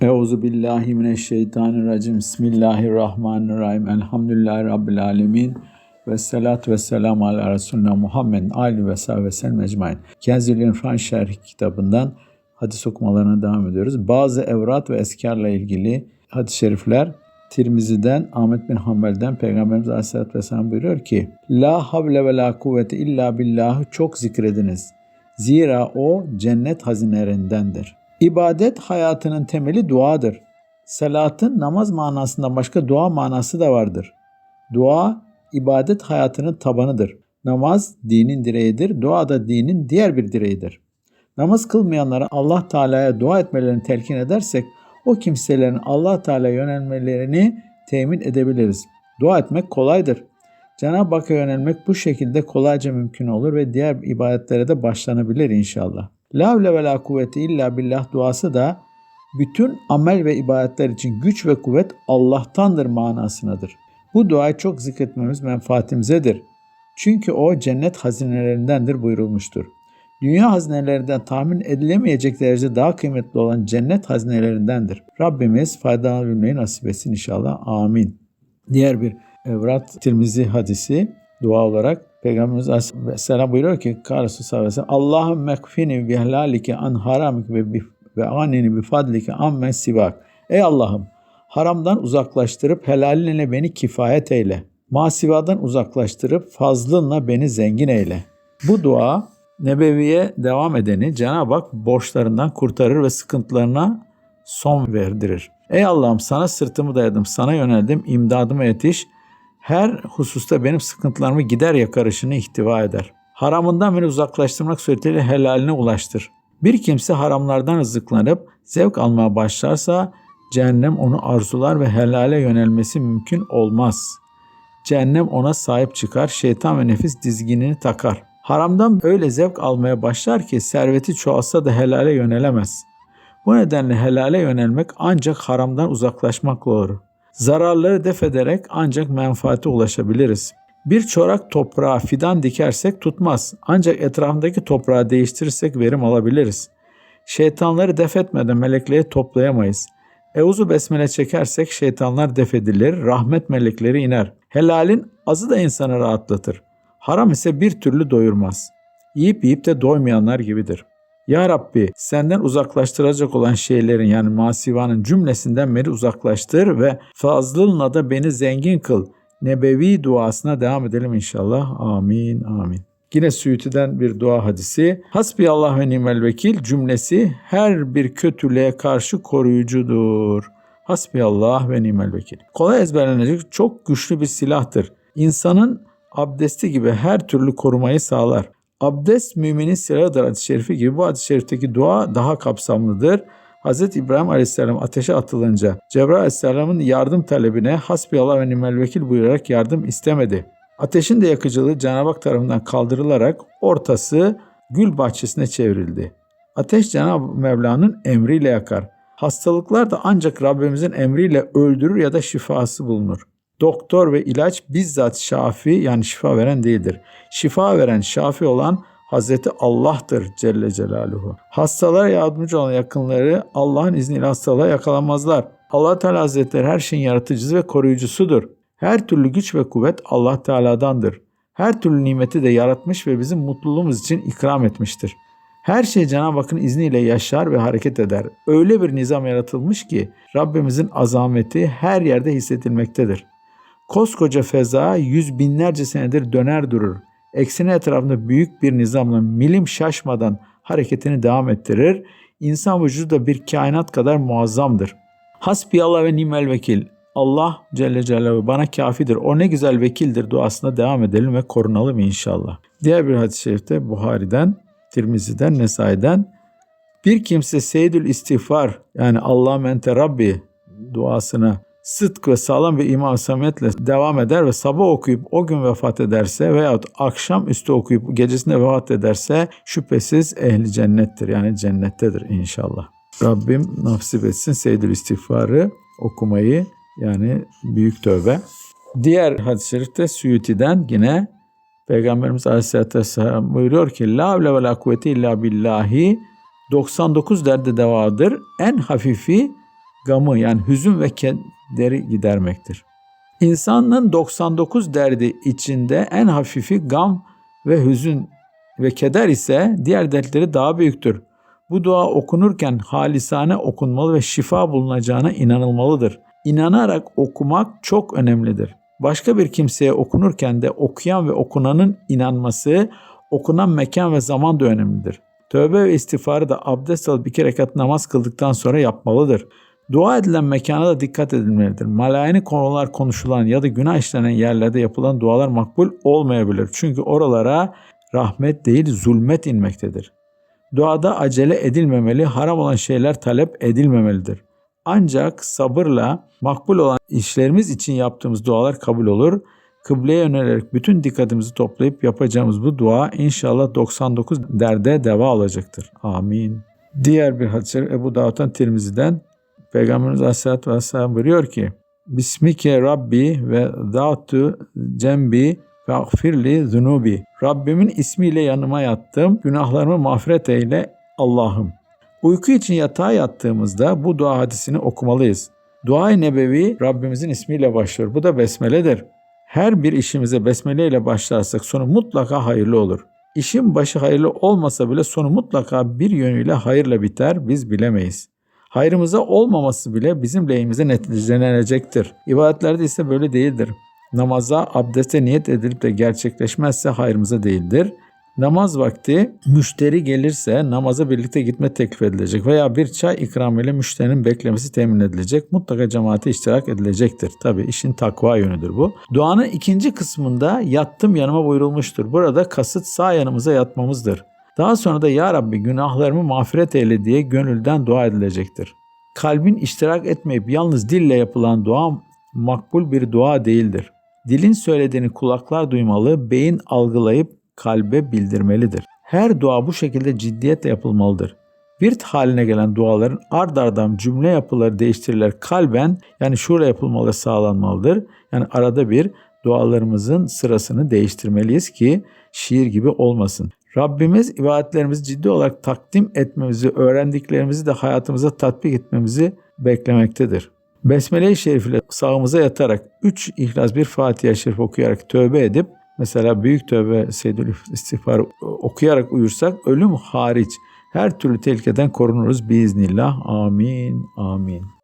Euzu billahi mineşşeytanirracim. Bismillahirrahmanirrahim. Elhamdülillahi rabbil alamin. Ve salatu ve selamu ala Resulüne Muhammed Ali ve sahibi ve sellem ecmain. Kenzil İrfan Şerh kitabından hadis okumalarına devam ediyoruz. Bazı evrat ve eskarla ilgili hadis-i şerifler Tirmizi'den, Ahmet bin Hanbel'den Peygamberimiz Aleyhisselatü Vesselam buyuruyor ki La havle ve la kuvvete illa billahı çok zikrediniz. Zira o cennet hazinelerindendir. İbadet hayatının temeli duadır. Salatın namaz manasında başka dua manası da vardır. Dua ibadet hayatının tabanıdır. Namaz dinin direğidir, dua da dinin diğer bir direğidir. Namaz kılmayanlara Allah Teala'ya dua etmelerini telkin edersek o kimselerin Allah Teala yönelmelerini temin edebiliriz. Dua etmek kolaydır. Cenab-ı Hakk'a yönelmek bu şekilde kolayca mümkün olur ve diğer ibadetlere de başlanabilir inşallah. La havle ve la kuvvete illa billah duası da bütün amel ve ibadetler için güç ve kuvvet Allah'tandır manasınadır. Bu duayı çok zikretmemiz menfaatimizedir. Çünkü o cennet hazinelerindendir buyurulmuştur. Dünya hazinelerinden tahmin edilemeyecek derecede daha kıymetli olan cennet hazinelerindendir. Rabbimiz faydalanabilmeyi nasip etsin inşallah. Amin. Diğer bir Evrat Tirmizi hadisi dua olarak Peygamberimiz Aleyhisselam buyuruyor ki Karsu sallallahu aleyhi Allahümme mekfini bi helalike an haramik ve, bi, ve anini bi fadlike amme sivak. Ey Allah'ım haramdan uzaklaştırıp helalinle beni kifayet eyle. Masivadan uzaklaştırıp fazlınla beni zengin eyle. Bu dua Nebevi'ye devam edeni Cenab-ı Hak borçlarından kurtarır ve sıkıntılarına son verdirir. Ey Allah'ım sana sırtımı dayadım, sana yöneldim, imdadıma yetiş. Her hususta benim sıkıntılarımı gider yakarışını ihtiva eder. Haramından beni uzaklaştırmak suretiyle helaline ulaştır. Bir kimse haramlardan rızıklanıp zevk almaya başlarsa cehennem onu arzular ve helale yönelmesi mümkün olmaz. Cehennem ona sahip çıkar, şeytan ve nefis dizginini takar. Haramdan öyle zevk almaya başlar ki serveti çoğalsa da helale yönelemez. Bu nedenle helale yönelmek ancak haramdan uzaklaşmakla olur. Zararları def ederek ancak menfaate ulaşabiliriz. Bir çorak toprağa fidan dikersek tutmaz. Ancak etrafındaki toprağı değiştirirsek verim alabiliriz. Şeytanları def etmeden melekleri toplayamayız. Euzu besmele çekersek şeytanlar def edilir, rahmet melekleri iner. Helalin azı da insanı rahatlatır. Haram ise bir türlü doyurmaz. Yiyip yiyip de doymayanlar gibidir. Ya Rabbi senden uzaklaştıracak olan şeylerin yani masivanın cümlesinden beni uzaklaştır ve fazlınla da beni zengin kıl. Nebevi duasına devam edelim inşallah. Amin amin. Yine Suyuti'den bir dua hadisi. Hasbi Allah ve nimel vekil cümlesi her bir kötülüğe karşı koruyucudur. Hasbi Allah ve nimel vekil. Kolay ezberlenecek çok güçlü bir silahtır. İnsanın abdesti gibi her türlü korumayı sağlar. Abdest müminin silahıdır hadis-i şerifi gibi bu hadis-i şerifteki dua daha kapsamlıdır. Hz. İbrahim Aleyhisselam ateşe atılınca Cebrail Aleyhisselam'ın yardım talebine hasbiyallah ve nimel vekil buyurarak yardım istemedi. Ateşin de yakıcılığı Cenab-ı Hak tarafından kaldırılarak ortası gül bahçesine çevrildi. Ateş Cenab-ı Mevla'nın emriyle yakar. Hastalıklar da ancak Rabbimizin emriyle öldürür ya da şifası bulunur. Doktor ve ilaç bizzat şafi yani şifa veren değildir. Şifa veren şafi olan Hazreti Allah'tır Celle Celaluhu. Hastalara yardımcı olan yakınları Allah'ın izniyle hastalığa yakalanmazlar. Allah Teala Hazretleri her şeyin yaratıcısı ve koruyucusudur. Her türlü güç ve kuvvet Allah Teala'dandır. Her türlü nimeti de yaratmış ve bizim mutluluğumuz için ikram etmiştir. Her şey Cenab-ı Hakk'ın izniyle yaşar ve hareket eder. Öyle bir nizam yaratılmış ki Rabbimizin azameti her yerde hissedilmektedir. Koskoca feza yüz binlerce senedir döner durur. Ekseni etrafında büyük bir nizamla milim şaşmadan hareketini devam ettirir. İnsan vücudu da bir kainat kadar muazzamdır. Hasbiyallah ve nimel vekil. Allah Celle Celaluhu bana kafidir. O ne güzel vekildir duasına devam edelim ve korunalım inşallah. Diğer bir hadis-i şerifte Buhari'den, Tirmizi'den, Nesai'den bir kimse Seyyidül İstiğfar yani Allah mente Rabbi duasına sıdk ve sağlam bir iman samiyetle devam eder ve sabah okuyup o gün vefat ederse veyahut akşam üstü okuyup gecesinde vefat ederse şüphesiz ehli cennettir. Yani cennettedir inşallah. Rabbim nasip etsin seyyidül istiğfarı okumayı yani büyük tövbe. Diğer hadis-i şerifte Suyuti'den yine Peygamberimiz Aleyhisselatü Vesselam buyuruyor ki La havle ve la kuvvete illa billahi 99 derde devadır. En hafifi gamı yani hüzün ve kederi gidermektir. İnsanın 99 derdi içinde en hafifi gam ve hüzün ve keder ise diğer dertleri daha büyüktür. Bu dua okunurken halisane okunmalı ve şifa bulunacağına inanılmalıdır. İnanarak okumak çok önemlidir. Başka bir kimseye okunurken de okuyan ve okunanın inanması, okunan mekan ve zaman da önemlidir. Tövbe ve istiğfarı da abdest alıp iki rekat namaz kıldıktan sonra yapmalıdır. Dua edilen mekana da dikkat edilmelidir. Malayeni konular konuşulan ya da günah işlenen yerlerde yapılan dualar makbul olmayabilir. Çünkü oralara rahmet değil zulmet inmektedir. Duada acele edilmemeli, haram olan şeyler talep edilmemelidir. Ancak sabırla makbul olan işlerimiz için yaptığımız dualar kabul olur. Kıbleye yönelerek bütün dikkatimizi toplayıp yapacağımız bu dua inşallah 99 derde deva olacaktır. Amin. Diğer bir hadis Ebu Davud'dan Tirmizi'den Peygamberimiz Aleyhisselatü Vesselam buyuruyor ki Bismike Rabbi ve dağtu cembi Fagfirli zunubi. Rabbimin ismiyle yanıma yattım. Günahlarımı mağfiret eyle Allah'ım. Uyku için yatağa yattığımızda bu dua hadisini okumalıyız. Dua-i Nebevi Rabbimizin ismiyle başlıyor. Bu da besmeledir. Her bir işimize besmele ile başlarsak sonu mutlaka hayırlı olur. İşin başı hayırlı olmasa bile sonu mutlaka bir yönüyle hayırla biter, biz bilemeyiz. Hayrımıza olmaması bile bizim lehimize neticelenecektir. İbadetlerde ise böyle değildir. Namaza abdeste niyet edilip de gerçekleşmezse hayrımıza değildir. Namaz vakti müşteri gelirse namaza birlikte gitme teklif edilecek veya bir çay ikram ile müşterinin beklemesi temin edilecek. Mutlaka cemaate iştirak edilecektir. Tabi işin takva yönüdür bu. Duanın ikinci kısmında yattım yanıma buyurulmuştur. Burada kasıt sağ yanımıza yatmamızdır. Daha sonra da Ya Rabbi günahlarımı mağfiret eyle diye gönülden dua edilecektir. Kalbin iştirak etmeyip yalnız dille yapılan dua makbul bir dua değildir. Dilin söylediğini kulaklar duymalı, beyin algılayıp kalbe bildirmelidir. Her dua bu şekilde ciddiyetle yapılmalıdır. Virt haline gelen duaların ard ardan cümle yapıları değiştiriler kalben yani şura yapılmalı sağlanmalıdır. Yani arada bir dualarımızın sırasını değiştirmeliyiz ki şiir gibi olmasın. Rabbimiz ibadetlerimizi ciddi olarak takdim etmemizi, öğrendiklerimizi de hayatımıza tatbik etmemizi beklemektedir. Besmele-i Şerif ile sağımıza yatarak 3 İhlas bir Fatiha-i Şerif okuyarak tövbe edip mesela büyük tövbe Seyyidül İstiğfarı okuyarak uyursak ölüm hariç her türlü tehlikeden korunuruz biiznillah. Amin. Amin.